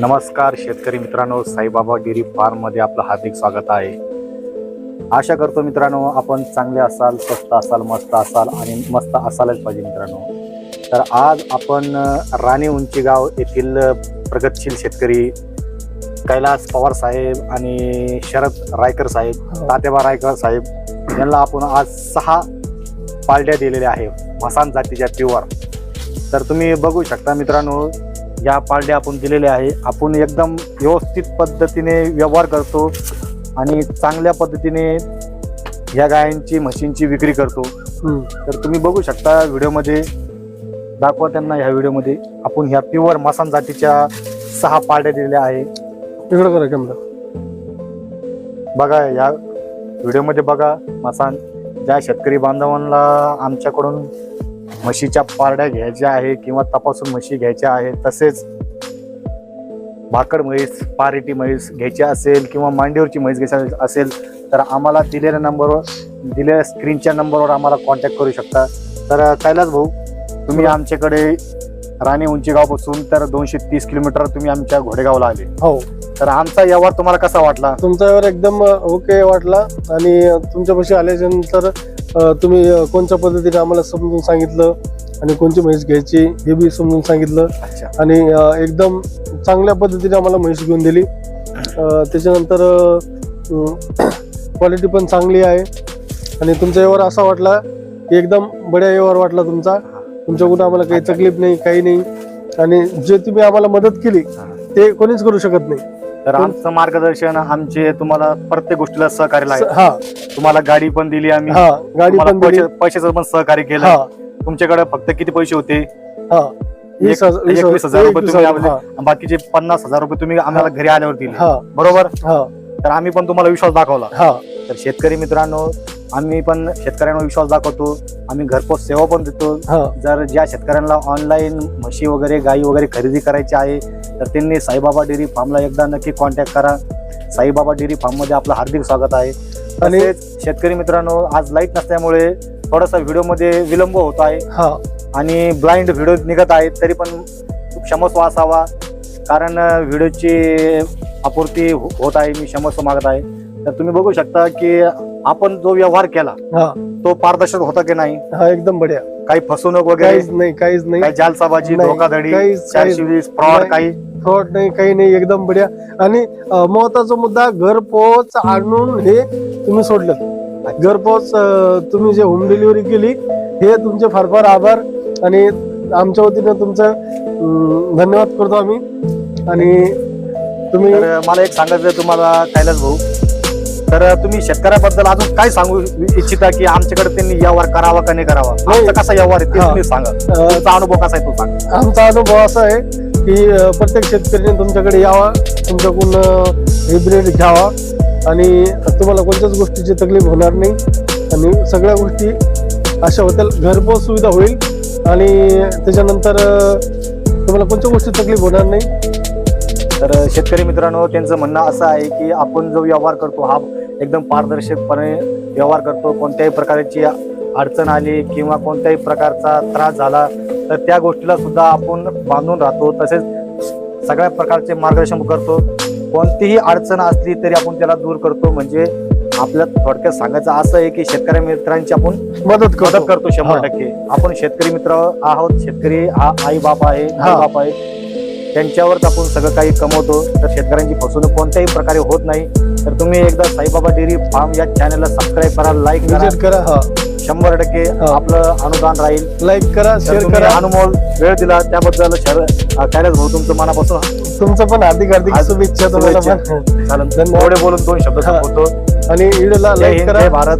नमस्कार शेतकरी मित्रांनो साईबाबा डेअरी फार्ममध्ये आपलं हार्दिक स्वागत आहे. आशा करतो मित्रांनो आपण चांगले असाल स्वस्त असाल मस्त असाल आणि मस्त असालच पाहिजे मित्रांनो. तर आज आपण राणी उंची गाव येथील प्रगतशील शेतकरी कैलास पवार साहेब आणि शरद रायकर साहेब तात्याबा रायकर साहेब यांना आपण आज सहा पालट्या दिलेल्या आहे मसान जातीच्या प्युअर तर तुम्ही बघू शकता मित्रांनो या पालड्या आपण दिलेल्या आहे. आपण एकदम व्यवस्थित पद्धतीने व्यवहार करतो आणि चांगल्या पद्धतीने या गायांची म्हशींची विक्री करतो. तर तुम्ही बघू शकता व्हिडिओमध्ये दाखवा त्यांना ह्या व्हिडिओमध्ये. आपण ह्या प्युअर मसान जातीच्या सहा पालड्या दिलेल्या आहे. इकडं करा कॅमेरा बघा या व्हिडिओमध्ये बघा मसान ज्या शेतकरी बांधवांना आमच्याकडून म्हशीच्या पारड्या घ्यायच्या आहे किंवा तपासून म्हशी घ्यायच्या आहे तसेच भाकड म्हैस पारेटी म्हैस घ्यायची असेल किंवा मांडीवरची म्हैस घ्यायची असेल तर आम्हाला दिलेल्या नंबरवर दिलेल्या स्क्रीनच्या नंबरवर आम्हाला कॉन्टॅक्ट करू शकता. तर कैलास भाऊ तुम्ही आमच्याकडे राणी उंचीगावपासून तर दोनशे तीस किलोमीटर तुम्ही आमच्या घोडेगावला आले. हो. तर आमचा व्यवहार तुम्हाला कसा वाटला? तुमच्यावर एकदम ओके वाटला. आणि तुमच्यापाशी आल्याच्यानंतर अं, तुम्ही कोणत्या पद्धतीने आम्हाला समजून सांगितलं? आणि कोणती म्हैस घ्यायची हे बी समजून सांगितलं. आणि एकदम चांगल्या पद्धतीने आम्हाला म्हैस घेऊन दिली. त्याच्यानंतर क्वालिटी पण चांगली आहे. आणि तुमचा व्यवहार असा वाटला की एकदम बढिया व्यवहार वाटला तुमचा. तुमच्याकडून आम्हाला काही तकलीफ नाही काही नाही. आणि जे तुम्ही आम्हाला मदत केली ते कोणीच करू शकत नाही. तर आमचं मार्गदर्शन आमचे तुम्हाला प्रत्येक गोष्टीला सहकार्य लागेल. हा. तुम्हाला गाडी पण दिली आम्ही. हा गाडी तुम्हाला पण दिली. पैशाचं पण सहकार्य केलं. तुमच्याकडे फक्त किती पैसे होते? हा. वीस हजार- वीस एकवीस हजार रुपये एकवीस तुम्ही हजार, आम्हाला- बाकीचे पन्नास हजार रुपये तुम्ही आम्हाला घरी आल्यावर दिले. हा. बरोबर? हा. तर आम्ही पण तुम्हाला विश्वास दाखवला. हा. तर शेतकरी मित्रांनो आम्ही पण शेतकऱ्यांवर विश्वास दाखवतो. आम्ही घरपोच सेवा पण देतो. हा. जर ज्या शेतकऱ्यांना ऑनलाईन म्हशी वगैरे गाई वगैरे खरेदी करायची आहे तर त्यांनी साईबाबा डेअरी फार्मला एकदा नक्की कॉन्टॅक्ट करा. साईबाबा डेअरी फार्ममध्ये आपलं हार्दिक स्वागत आहे. आणि- शेतकरी मित्रांनो आज लाइट नसल्यामुळे थोडासा व्हिडिओमध्ये विलंब होत आहे. हा. आणि ब्लाइंड व्हिडिओ निघत आहेत तरी पण क्षमस्व असावा. कारण व्हिडिओची अपूर्ती हो- होत आहे मी क्षमस्व मागत आहे. तर तुम्ही बघू शकता की आपण जो व्यवहार केला हा. तो पारदर्शक होता की नाही? एकदम बढिया. काही फसवणूक वगैरे नाही काहीच नाही. काही जालसाबाजी धोकाधडी फ्रॉड. काही फ्रॉड नाही काही नाही एकदम बढिया. आणि महत्त्वाचा मुद्दा घरपोच आणून हे तुम्ही सोडलं. घरपोच तुम्ही जे होम डिलिव्हरी केली हे तुमचे फार फार आभार. आणि आमच्या वतीनं तुमचं धन्यवाद करतो आम्ही. आणि तुम्ही मला एक सांगायचं तुम्हाला कैलास भाऊ. तर तुम्ही शेतकऱ्याबद्दल अजून काय सांगू इच्छिता की आमच्याकडे त्यांनी व्यवहार करावा का नाही करावा? कसा व्यवहार आहे ते. तुम्ही सांगा. तुमचा अनुभव कसा आहे तो सांगा. आमचा अनुभव असा आहे की प्रत्येक शेतकऱ्याने तुमच्याकडे यावा तुमच्याकडून हे घ्यावा आणि तुम्हाला कोणत्याच गोष्टीची तकलीफ होणार नाही. आणि सगळ्या गोष्टी अशा होतील घरपोच सुविधा होईल आणि त्याच्यानंतर तुम्हाला कोणत्या गोष्टी तकलीफ होणार नाही. तर शेतकरी मित्रांनो त्यांचं म्हणणं असं आहे की आपण जो व्यवहार करतो हा एकदम पारदर्शकपणे व्यवहार करतो. कोणत्याही प्रकारची अडचण आली किंवा कोणत्याही प्रकारचा त्रास झाला तर त्या गोष्टीला सुद्धा आपण बांधून राहतो तसेच सगळ्या प्रकारचे मार्गदर्शन करतो. कोणतीही अडचण असली तरी आपण त्याला दूर करतो. म्हणजे आपल्या थोडक्यात सांगायचं असं आहे की शेतकरी मित्रांची आपण मदत मदत करतो करतो शंभर. टक्के. आपण शेतकरी मित्र आहोत. शेतकरी आई बाप आहे. आई बाप आहे. त्यांच्यावरच आपण सगळं काही कमवतो. तर शेतकऱ्यांची फसवणूक कोणत्याही प्रकारे होत नाही. तर तुम्ही एकदा साईबाबा डेअरी फार्म या चॅनलला सबस्क्राईब करा लाईक करा. शंभर टक्के हा. आपलं अनुदान राहील लाईक करा शेअर करा अनमोल वेळ दिला त्याबद्दल कैलास भाऊ तुमचं मनापासून तुमचं पण हार्दिक हार्दिक शुभेच्छा तुम्हाला. पण चालेल. एवढे बोलून दोन शब्द हा. संपवतो आणि लाईक करा भारत